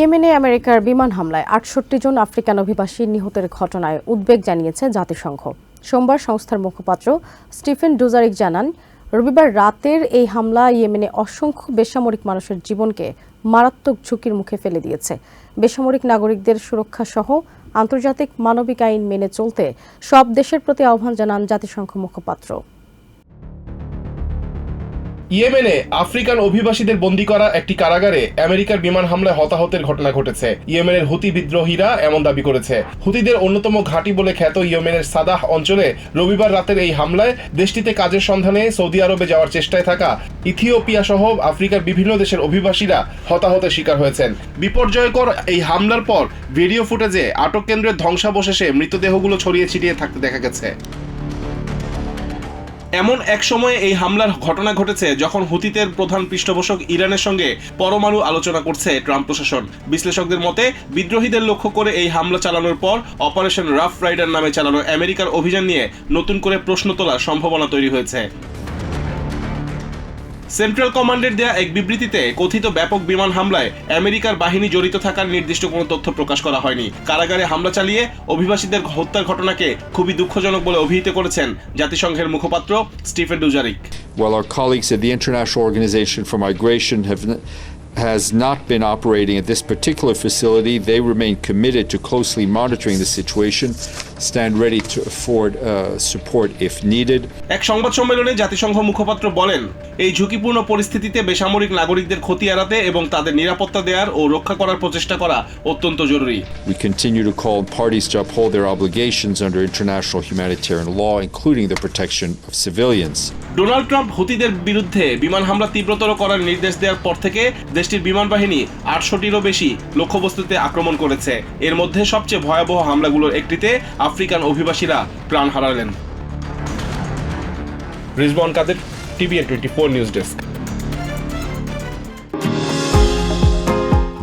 ইয়েমেনে আমেরিকার বিমান হামলায় আটষট্টি জন আফ্রিকান অভিবাসী নিহতের ঘটনায় উদ্বেগ জানিয়েছে জাতিসংঘ। সোমবার সংস্থার মুখপাত্র স্টিফেন ডুজারিক জানান, রবিবার রাতের এই হামলা ইয়েমেনে অসংখ্য বেসামরিক মানুষের জীবনকে মারাত্মক ঝুঁকির মুখে ফেলে দিয়েছে। বেসামরিক নাগরিকদের সুরক্ষা সহ আন্তর্জাতিক মানবিক আইন মেনে চলতে সব দেশের প্রতি আহ্বান জানান জাতিসংঘ মুখপাত্র। ইয়েমেনে আফ্রিকান অভিবাসীদের বন্দী করা একটি কারাগারে আমেরিকার বিমান হামলায় হতাহতের ঘটনা ঘটেছে। ইয়েমেনের হুতি বিদ্রোহীরা এমন দাবি করেছে। হুতিদের অন্যতম ঘাঁটি বলে খ্যাত ইয়েমেনের সাদাহ অঞ্চলে রবিবার রাতের এই হামলায় দেশটিতে কাজের সন্ধানে সৌদি আরবে যাওয়ার চেষ্টায় থাকা ইথিওপিয়া সহ আফ্রিকার বিভিন্ন দেশের অভিবাসীরা হতাহতের শিকার হয়েছেন। বিপর্যয়কর এই হামলার পর ভিডিও ফুটেজে আটক কেন্দ্রের ধ্বংসাবশেষে মৃতদেহগুলো ছড়িয়ে ছিটিয়ে থাকতে দেখা গেছে। এমন এক সময়ে এই হামলার ঘটনা ঘটেছে যখন হুতিতের প্রধান পৃষ্ঠপোষক ইরানের সঙ্গে পরমাণু আলোচনা করছে ট্রাম্প প্রশাসন। বিশ্লেষকদের মতে, বিদ্রোহীদের লক্ষ্য করে এই হামলা চালানোর পর অপারেশন রাফ রাইডার নামে চালানো আমেরিকার অভিযান নিয়ে নতুন করে প্রশ্ন তোলার সম্ভাবনা তৈরি হয়েছে। সেন্ট্রাল কমান্ডের দেয়া এক বিবৃতিতে কথিত ব্যাপক বিমান হামলায় আমেরিকার বাহিনী জড়িত থাকার নির্দিষ্ট কোনো তথ্য প্রকাশ করা হয়নি। কারাগারে হামলা চালিয়ে অভিবাসীদের হত্যার ঘটনাকে খুবই দুঃখজনক বলে অভিহিত করেছেন জাতিসংঘের মুখপাত্র Stephen Dujarric. Well, our colleagues at the International Organization for Migration have has not been operating at this particular facility, they remain committed to closely monitoring the situation, stand ready to afford uh, support if needed. এক সংবাদ সম্মেলনে জাতিসংঘ মুখপাত্র বলেন এই ঝুঁকিপূর্ণ পরিস্থিতিতে বেসামরিক নাগরিকদের ক্ষতি এড়াতে এবং তাদের নিরাপত্তা দেওয়ার ও রক্ষা করার প্রচেষ্টা করা অত্যন্ত জরুরি We continue to call on parties to uphold their obligations under international humanitarian law, including the protection of civilians. Donald Trump হুতিদের বিরুদ্ধে বিমান হামলা তীব্রতর করার নির্দেশ দেওয়ার পর থেকে দেশটির বিমান বাহিনী আটশোটিরও বেশি লক্ষ্যবস্তুতে আক্রমণ করেছে। এর মধ্যে সবচেয়ে ভয়াবহ হামলাগুলোর একটিতে আফ্রিকান অভিবাসীরা প্রাণ হারালেন। Rizwan Kader TVN twenty four news desk.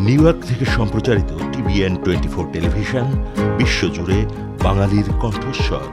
New York থেকে সম্প্রচারিত টিভিএন টোয়েন্টি ফোর টেলিভিশন, বিশ্বজুড়ে বাঙালির কণ্ঠস্বর।